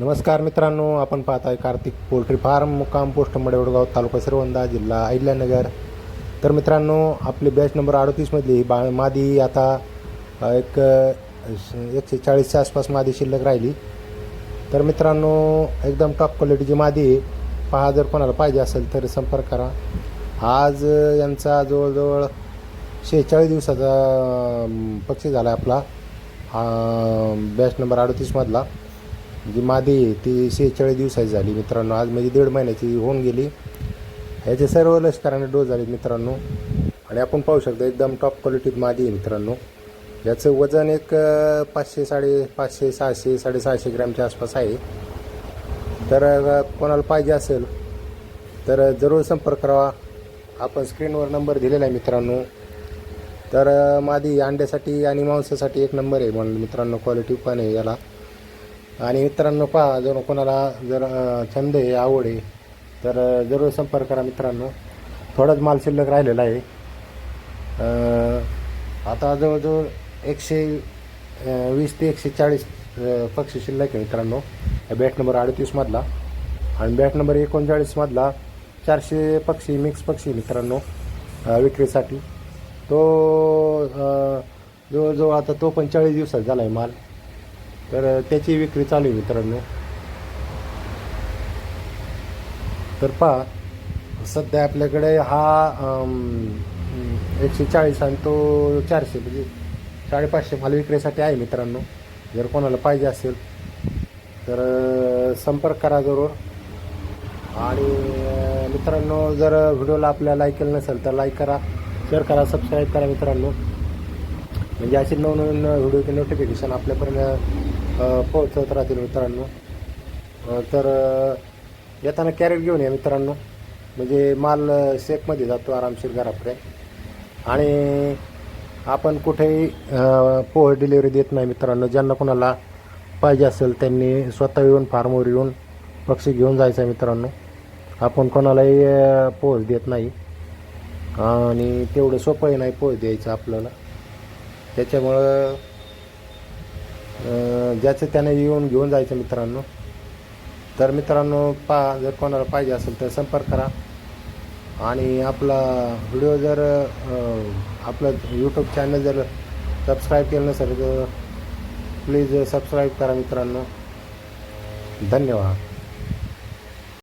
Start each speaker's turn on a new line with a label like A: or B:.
A: नमस्कार मित्रांनो आपण पाहत आहे कार्तिक पोल्ट्री फार्म मुक्काम पोस्ट मडेवडगाव तालुका श्रीवंदा जिल्हा अहिल्यानगर. तर मित्रांनो आपली बॅच नंबर अडतीसमधली बा मादी आता एक एकशे चाळीसच्या आसपास मादी शिल्लक राहिली. तर मित्रांनो एकदम टॉप क्वालिटीची मादी पहा जर कोणाला पाहिजे असेल तर संपर्क करा. आज यांचा जवळजवळ शेहेचाळीस दिवसाचा पक्षी झाला आहे आपला. हा बॅच नंबर अडतीसमधला जी मादी आहे ती शेहेचाळीस दिवसाची झाली मित्रांनो. आज म्हणजे दीड महिन्याची होऊन गेली. ह्याचे सर्व लष्कराने डोस झाले मित्रांनो. आणि आपण पाहू शकतो एकदम टॉप क्वालिटीत मादी आहे मित्रांनो. याचं वजन एक पाचशे साडे पाचशे सहाशे साडेसहाशे ग्रॅमच्या आसपास आहे. तर कोणाला पाहिजे असेल तर जरूर संपर्क करावा आपण स्क्रीनवर नंबर दिलेला आहे मित्रांनो. तर मादी अंड्यासाठी आणि मांसासाठी एक नंबर आहे म्हणून मित्रांनो क्वालिटी पण आहे याला. आणि मित्रांनो पहा जर कोणाला जर छंद आहे आवड आहे तर जरूर संपर्क करा मित्रांनो. थोडाच माल शिल्लक राहिलेला आहे. आता जवळजवळ एकशे वीस ते एकशे चाळीस पक्षी शिल्लक आहे मित्रांनो. या बॅट नंबर अडतीसमधला आणि बॅट नंबर एकोणचाळीसमधला चारशे पक्षी मिक्स पक्षी मित्रांनो विक्रीसाठी. तो जवळजवळ आता तो पण चाळीस दिवसात झाला आहे माल. तर त्याची विक्री चालू आहे मित्रांनो. तर पहा सध्या आपल्याकडे हा एकशे चाळीस आणि तो चारशे म्हणजे साडेपाचशे माल विक्रीसाठी आहे मित्रांनो. जर कोणाला पाहिजे असेल तर संपर्क करा जरूर. आणि मित्रांनो जर व्हिडिओला आपल्या लाईक केलं नसेल तर लाईक करा. शेअर करा सबस्क्राईब करा मित्रांनो. म्हणजे असे नवनवीन व्हिडिओचे नोटिफिकेशन आपल्यापर्यंत पोहोचवत राहतील मित्रांनो. तर येताना कॅरेट घेऊन या मित्रांनो. म्हणजे माल सेफमध्ये जातो आरामशीर घरापर्यंत. आणि आपण कुठेही अ, पोह डिलिव्हरी देत नाही मित्रांनो. ज्यांना कोणाला पाहिजे असेल त्यांनी स्वतः येऊन फार्मवर येऊन पक्षी घेऊन जायचं आहे मित्रांनो. आपण कोणालाही पोहोच देत नाही. आणि तेवढं सोपंही नाही पोहोच द्यायचं आपल्याला. त्याच्यामुळं ज्याचं त्याने येऊन घेऊन जायचं मित्रांनो. तर मित्रांनो पा जर कोणाला पाहिजे असेल तर संपर्क करा. आणि आपला व्हिडिओ जर आपलं यूट्यूब चॅनल जर सबस्क्राईब केलं नसेल तर प्लीज सबस्क्राईब करा मित्रांनो. धन्यवाद.